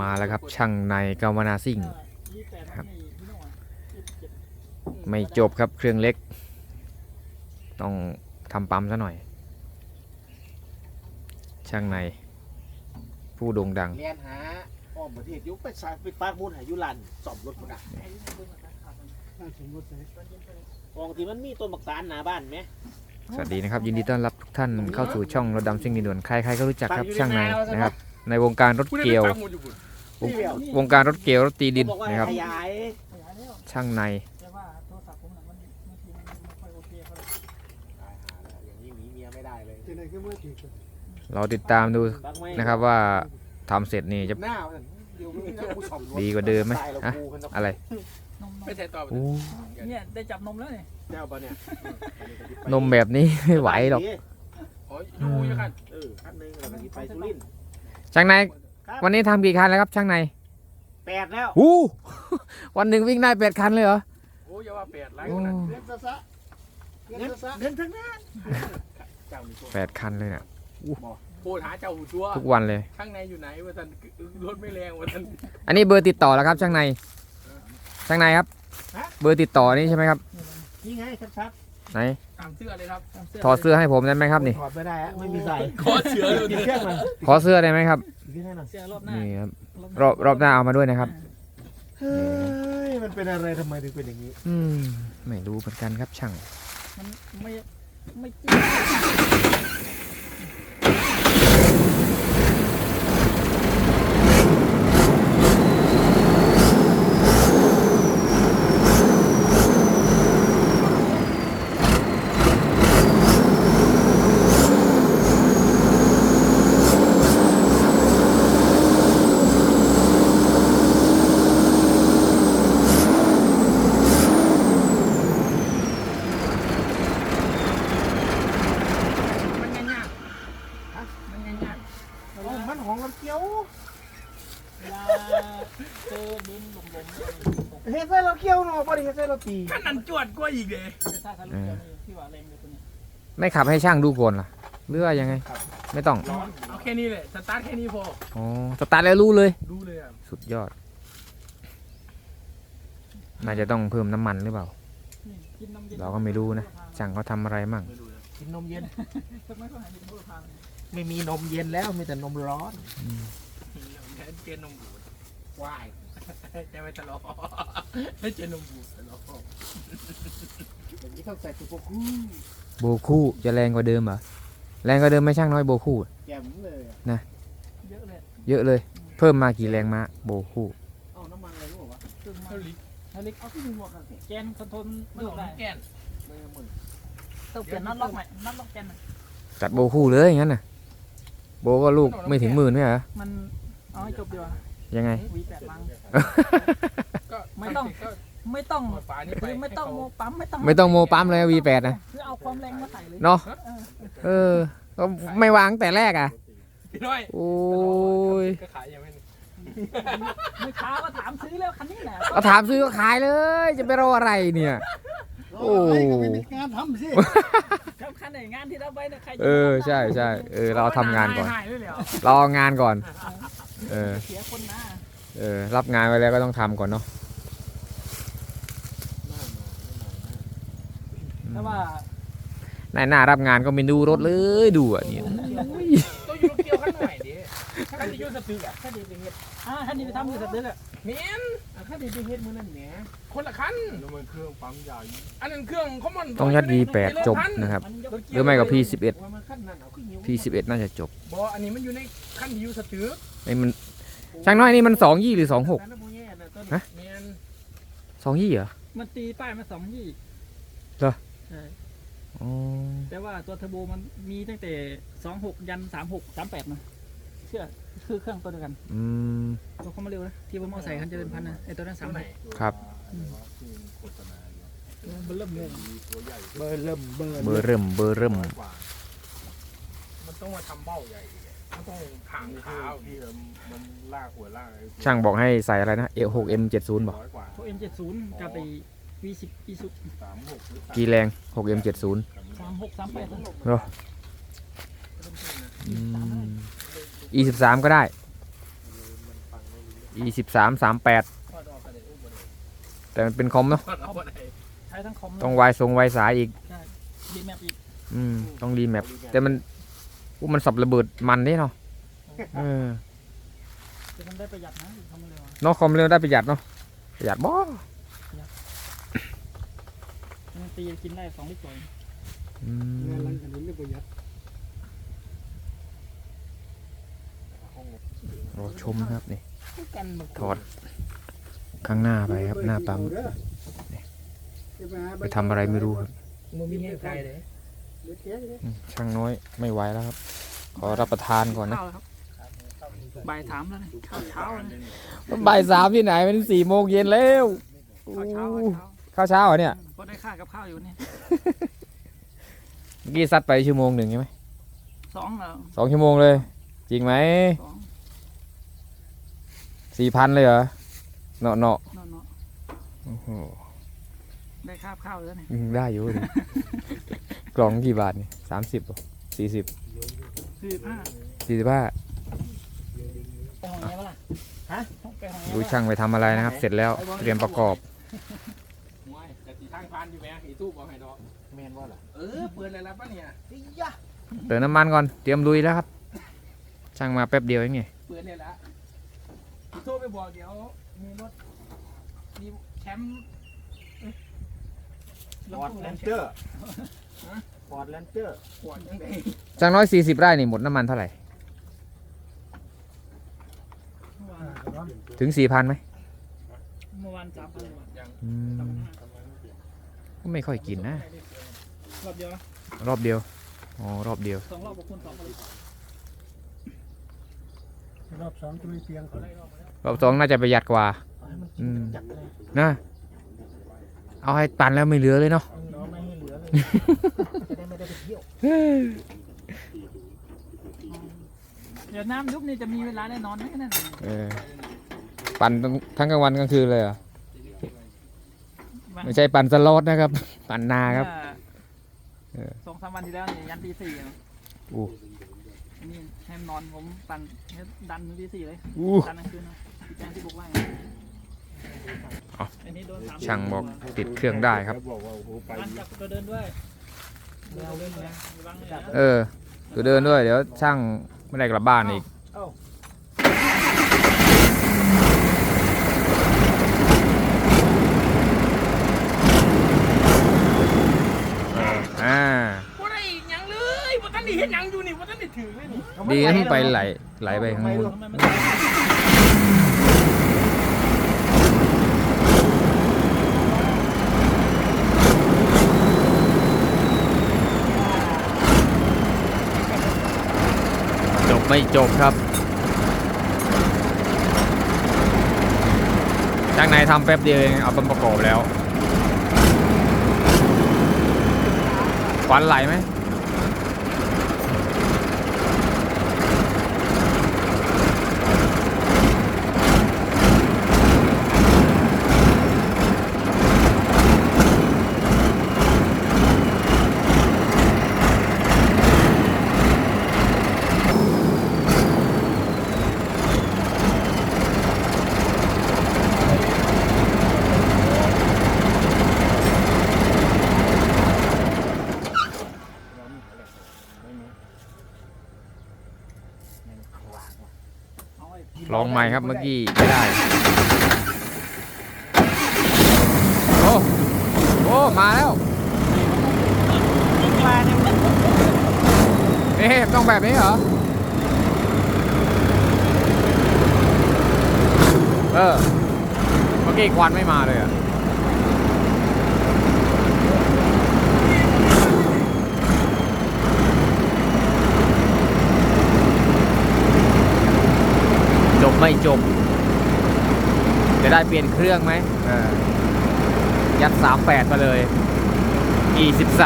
มาแล้วครับ ช่างในกาวนาซิ่งครับ ไม่จบครับเครื่องเล็ก ต้องทำปั๊มซะหน่อย ช่างใน ผู้โด่งดังเรียนหาอ้อมประเทศอยุคไปสายไปปากมูลหายุลันสอบรถมันอะปกติมันมีต้นบักตาลหน้าบ้านไหมสวัสดีนะครับ ยินดีต้อนรับทุกท่านเข้าสู่ช่องรถดำซิ่งดินด่วนใครๆก็รู้จักครับช่างในนะครับ ในวงการรถเกี่ยว วงวงการรถเกี่ยวรถตีดินบอกว่านะครับขยายช่างในแต่ว่าโทรศัพท์ผมน่ะมันบางทีมันไม่ค่อยโอเคเท่าไหร่อย่างนี้หนีเมียไม่ได้เลยเราติดตามดูบักไม่นะครับว่าทำเสร็จนี่จะหน้ามันเดี๋ยวมันจะผู้ชมรถดีกว่าเดิมไหมตายแล้วอะกูกันต้องอะไรนมนมไม่ใช่ต่อไปอู้เนี่ยได้จับนมแล้วเนี่ยเจ้าปะเนี่ยนมแบบนี้ไม่ไหวหรอกโอ้ยยูยังคันเออคันหนึงแล้วก็สิไปสุรินทร์ช่างใน ครับวันนี้ทำกี่คันแล้วครับช่างในแปดแล้วอู้วันหนึ่งวิ่งได้แปดคันเลยเหรอ โอ้ยอย่าว่าแปดไลค์โอ้ขนาดเงินซะซะเงินซะเงินทั้งนั้นเจ้ามีตัวแปดคันเลยเนี่ยโคตรหาเจ้าตัวทุกวันเลย ข้างในอยู่ไหนวะท่านรถไม่แรงวะท่านอันนี้เบอร์ติดต่อแล้วครับ ช่างใน ช่างในครับ เบอร์ติดต่อนี่ใช่ไหมครับ นี่ไงชัด ไหนตามเสื้อเลยครับตามเสื้ถอดเสื้อให้ผมได้ไหมครับนี่ ถอดไม่ได้อะไม่มีใส่ขอเสือเลยอีกเครื่องมันขอเสื้อได้ไหมครับอีกเครื่องหนึงเสื้อรอบหน้านี่ครับหรอบรอบหน้าเอามาด้วยนะครับเฮ้ยมันเป็นอะไรทำไมถึงเป็นอย่างนี้อืมไม่รู้เหมือนกันครับช่างมันไม่ไม่จริง มันง่ายๆมันง่าย โอ้มันของน้ำเกี๊ยว เวลาเจอดินหลุมๆเนี่ย เฮ็ดใส่เราเกี๊ยวเนาะบ่ ได้เฮ็ดใส่เราตีขั้นนั้นจวดกว่าอีกเลยไม่ขับให้ช่างดูก่อนล่ะหรือว่ายังไง ไม่ต้องร้อนเอาแค่นี้เลยสตาร์ทแค่นี้พออ๋อสตาร์ทแล้วรู้เลย ดูเลยอะสุดยอดน่าจะต้องเพิ่มน้ำมันหรือเปล่า เราก็ไม่รู้นะช่างเขาทำอะไรมั่งกินนมเย็น ไม่มีนมเย็นแล้วมีแต่นมร้อน เจนนมบูดวาย จะไม่ทะเลาะเจนนมบูดทะเลาะอย่างนี้ต้องใส่ตุ๊กคู่โบคู่จะแรงกว่าเดิมเหรอแรงกว่าเดิมไหม่ช่างน้อยโบคู่แจ่มเลยอะเยอะเลยเยอะเลย เพิ่มมากี่แรงม้าโบคู่ เอาน้ำมันอะไรรู้ป่าวะซึ่งมัเท่านลิฮลิกเอาที่มีหมวกอะแกนคอนโทรลไม่ไม่หลงได้แก่นไม่เอามึงต้องเปลี่ยนน็อตล็อกใหม่น็อตล็อกแกนน่ะจัดโบคู่เลยอย่างนั้นน่ะ โบก็ลูกไม่ถึงหมื่นไม่เหรอมันเอาให้จบดีกว่า ยังไง วีแปดลัง ก็ไม่ต้อง ก็ไม่ต้องหมดฝานี่ไปคือไม่ต้องโมปั๊มไม่ต้องไม่ต้องโมปั๊มเลย V8 นะ คือเอาความแรงมาใส่เลยเนาะเออก็ไม่วางแต่แรกอะ พี่น้อยโอ้ยก็ขายยังไม่ไม่ค้าก็ถามซื้อแล้วคันนี้แหละก็ถามซื้อก็ขายเลย จะไปรออะไรเนี่ย โอ้งานทำสิสำคัญในงานที่รับไว้นะใครจะเออใช่ใช่เออ เราทำงานก่อนหายเลยเหรอรองานก่อน เออ เสียคนนะเออ รับงานไว้แล้วก็ต้องทำก่อนเนาะแต่ว่านายหน้ารับงานก็ไม่ดูรถเลยดูอะเนี่ยต้องอยู่เกี่ยวกันหน่อยดิขั้นที่อยู่สตึกอะถ้าดีไปเฮ็ดอ่าท่านนี้ไปทำอยู่สัตว์ดึกอะ เมียนอะถ้าดีไปเฮ็ดมื้อนั้นแหมคนละคัน แล้วมันเครื่องปั๊มใหญ่อันนั้นเครื่องเขามันต้องยัด V8 จบนะครับมันยกหรือไม่ก็ P11 ว่ามันขั้นนั้นเอาขึ้นนิ้ว P11 น่าจะจบบออันนี้มันอยู่ในขั้นที่อยู่สตึกไอ้มันช่างน้อยนี่มันสองยี่หรือสองหกนั่นนะโมแย่นะต้นฮะ เมียนสองยี่เหรอมันตีป้ายมาสองยี่เหรอใช่อ๋อแต่ว่าตัวเทอร์โบมันมีตั้งแต่สองหกยันสามหกสามแปดนะเชื่อ คือเครื่องตัวเดียวกันอืมตัวเขามาเร็วนะที่ผมเอาใส่คันเจริญพันธุ์นะไอตัวนั้นสามหกครับ มันเริ่มเลยเบอร์เริ่มเบอร์เบอร์เริ่มเบอร์เริ่มมันต้องมาทำเบ้าใหญ่อีกอะมันต้องถางนี่ขาคือที่มันลากหัวลากไอ้ช่างบอกให้ใส่อะไรนะ A6M70 บอกร้อยกว่าตัวเอ็มเจ็ดศูนย์กับไปวีสิบอีสุสามหกหรือสามกี่แรง 6M70 สามหกสามแปดเหรออืม E13 ก็ได้ e สิบสาม สามแปดถอดออกก็ได้อุ้มบ่ได้แต่มันเป็นคอมเนาะถอดออกบ่ได้ใช้ทั้งคอมต้องวายทรงวายสายอีกดีแมปอีกอืมต้องรีแมปแต่มันอู้มันสับระเบิดมันนี่เนาะเออจะมันได้ประหยัดนะทำอะไรวะเนอกคอมเร็วได้ประหยัดเนาะประหยัดบ่มันตีกินได้สองลิตรกว่าเองอืงานมหลังจากนี้ไม่ประหยัด รอชมนะครับนี่กันหมดถอดข้างหน้าไปครับหน้าปั๊มไปทำอะไรไม่รู้ครับมึงมีเงี้ยใครเลยอืมช่างน้อยไม่ไหวแล้วครับ ขอรับประทานก่อนนะข้าวครับบ่ายสามแล้วนะข้าวเช้านะบ่ายสามที่ไหนมันสี่โมงเย็นแล้วข้าวเช้าข้าวเช้าข้าวเช้าเหรอเนี่ยก็ได้ค่ากับข้าวอยู่เนี่ยเมื่อกี้ซัดไปชั่วโมงหนึ่งใช่ไหมสองเหรอสองชั่วโมงเลย จริงไหมสอง สี่พันเลยเหรอเนาะเนาะเนาะเนาะโอ้โหได้ค่าข้าวแล้วเนี่ยอืมได้อยู่ดิ กล่องกี่บาทนี่สามสิบสี่สิบสี่สิบห้าสี่สิบห้าไปห้องไหนวะล่ะฮะไปห้องไหนดูวะช่างไปทำอะไรนะครับ เสร็จแล้วเตรียมประกอบ ไม่แต่สีทางพานอยู่แม่อีตู้บอกให้ดอกแมนว่าล่ะเออเปิดอะไรแล้วปะเนี่ยเติมน้ำมันก่อน เตรียมลุยแล้วครับ ช่างมาแป๊บเดียวเองไงเปิดเนี่ยละ อีตู้ไปบอกเดี๋ยวมีรถมีแชมป์เอ้ยรฟอร์ถดตู้แลแชนมป์เจอร์ฟอร์ดแลนเจอร์ปวดยังไงช่างน้อยสี่สิบไร่นี่หมดน้ำมันเท่าไหร่ เมื่อวานถึงสี่พันไหมเมื่อวานจับอะไรวะอืมจับห้าก็ไม่ค่อยกินนะ รอบเดียวนะรอบเดียว อ๋อ รอบเดียว สองรอบกับคุณสองคนรอบสองจะไม่เพียงเขาได้รอบ สองน่าจะประหยัดกว่า อืมจัดเลยนะ เอาให้ตันแล้วไม่เหลือเลยเนาะ น้องไม่ให้เหลือเลยจะได้ไม่ได้ไปเที่ยวเดี๋ยวน้ำยุบนี่จะมีเวลาได้นอนไหมนั่นเออ ปั่นทั้งทั้งกลางวันกลางคืนเลยเหรอ ไม่ใช่ปั่นสล็อตนะครับ ปั่นนาครับ เออ สองสามวันที่แล้วเนี่ยยันตีสี่อะอู้อันนี่ให้นอนผมปั่นให้ดันถึงตีสี่เลยอู้ดันกลางคืนนะ พี่แจ้งที่บุกว่าไงเอาอันนี้โดนสามช่างบอกติดเครื่องได้ครับบอกว่าโอ้โหไปมันจับตัวเดินด้วยตัวเดินด้วยระวังเลยนะเออ ตัวเดินด้วย เดี๋ยวช่างไม่ได้กลับบ้านอีกอ่าว่าได้อีกยังเลยว่าท่านนี่เห็นยังอยู่นี่ว่าท่านนี่ถือเลยนี่ดีนะที่ไปไหลไหลไปข้างนู้นทำไมมัน ไม่จบครับช่างในทำแป๊บเดียวเองเอาไปประกอบแล้วควันไหลไหม ลองใหม่ครับเมื่อกี้ไม่ได้โอ้โอ้มาแล้วเอ๊ะต้องแบบนี้เหรอเออเมื่อกี้ควันไม่มาเลยอะ ไม่จบ จะได้เปลี่ยนเครื่องไหมยัด 38 มาเลย E13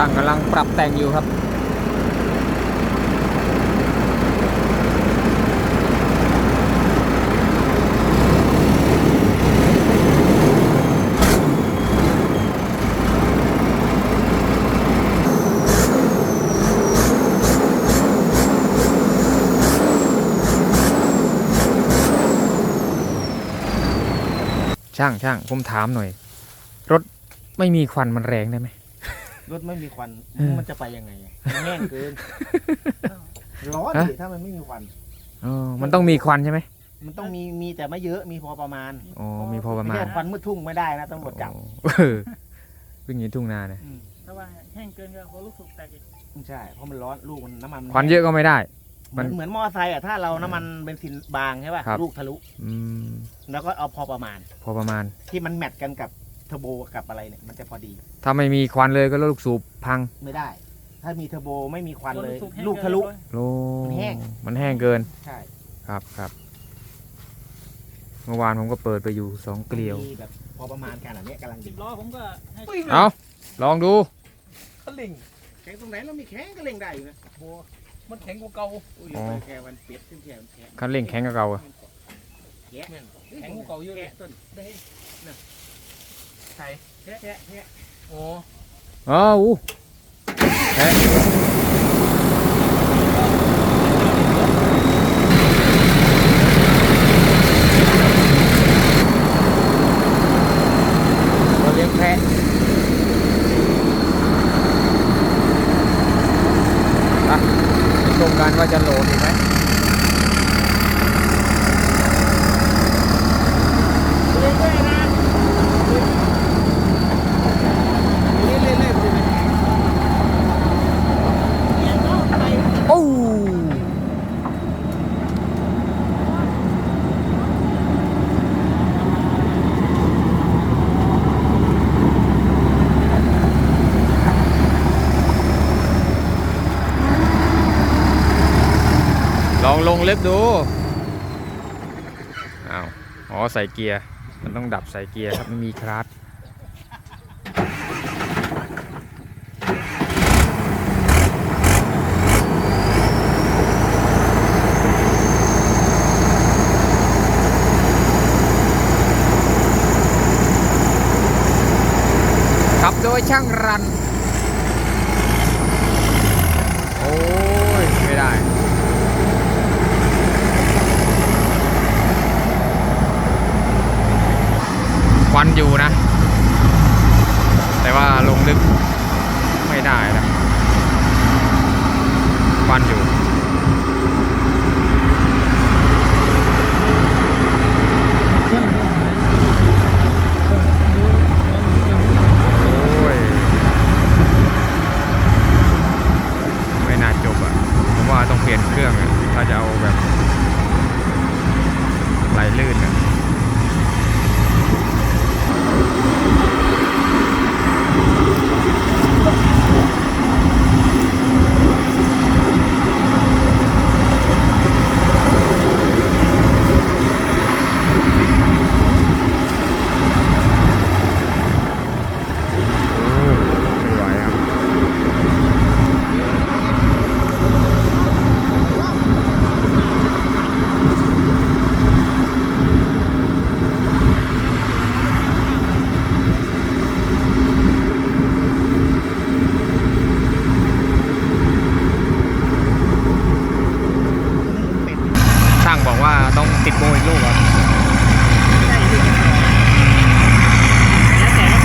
ช่างกำลังปรับแต่งอยู่ครับช่างช่างผมถามหน่อย รถไม่มีควันมันแรงได้ไหม รถไม่มีควันเออมันจะไปยังไงอะมันแห้งเกินร้อนฮะดิถ้ามันไม่มีควันอ๋อมันต้องมีควันใช่ไหมมันต้องมีมีแต่ไม่เยอะมีพอประมาณอ๋อมีพอประมาไม่ณใช่ควันมืดทุ่งไม่ได้นะตำรวจจับอ๋อเออเพิ่งเห็นทุ่งนาเนี่ยมถ้าว่าแห้งเกินก็หัวลูกสุกแตกอีกใช่เพราะมันร้อนลูกมันน้ำมันควันเยอะก็ไม่ได้เหมัมือนนเหมือนมอไซค์อะถ้าเราน้ำมันเบนซินบางใช่ป่ะครับลูกทะลุอืมแล้วก็เอาพอประมาณ พอประมาณ ที่มันแมทกันกับ เทอร์โบกับอะไรเนี่ยมันจะพอดีถ้าไม่มีควันเลยก็ลูกสูบพังไม่ได้ ถ้ามีเทอร์โบไม่มีควันเลยหัวสุแห้งลูกทะลุเนโลมันแห้ง มันแห้งเกินใช่ครับครับเมื่อวานผมก็เปิดไปอยู่สองเกลียว มีแบบพอประมาณกันอันเนี้ยกำลังสิดีบล้อผมก็ให้เอาลองดูคันเร่งแข็งตรงไหนเรามีแข็งก็เล่งได้อยู่นะโบมันแข็งกว่าเก่าอุ้ยอ๋อไปแค่วันเปียกขึ้นแค่วันแข็งคันเร่งแข็งกับเก่าอะแกะแข็งกว่าเก่าเยอะเลยแกะต้นได้น่ะ ใส่แทะแทะแทะโอ้อ๋ออู้แท้เราเลี้ยงแพะอะไปชมกันว่าจะโหลดอีกไหม เล่นด้วยนะเล่นเล่นเล่นดูนะเนี่ยเนาะไป โอ้ลองลง เล็บดูอ้าวอ๋อใส่เกียร์มันต้องดับใส่เกียร์ครับไม่มีคลัตช์ขับโดยช่างรน โอ้ย ไม่ได้ ควันอยู่นะ แต่ว่าลงลึกไม่ได้นะ ควันอยู่ โอ้ย ไม่น่าจบอะ ผมว่าต้องเปลี่ยนเครื่องอะ ถ้าจะเอาแบบไหลลื่นอะ โอ้ไม่ไหวครับ เป็ด ช่างบอกว่าต้องติดโบอีกลูกเหรอ ใช่ดิแล้วแต่ละ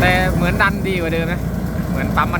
แต่เหมือนดันดีกว่าเดิมนะ เหมือนปั๊มมัน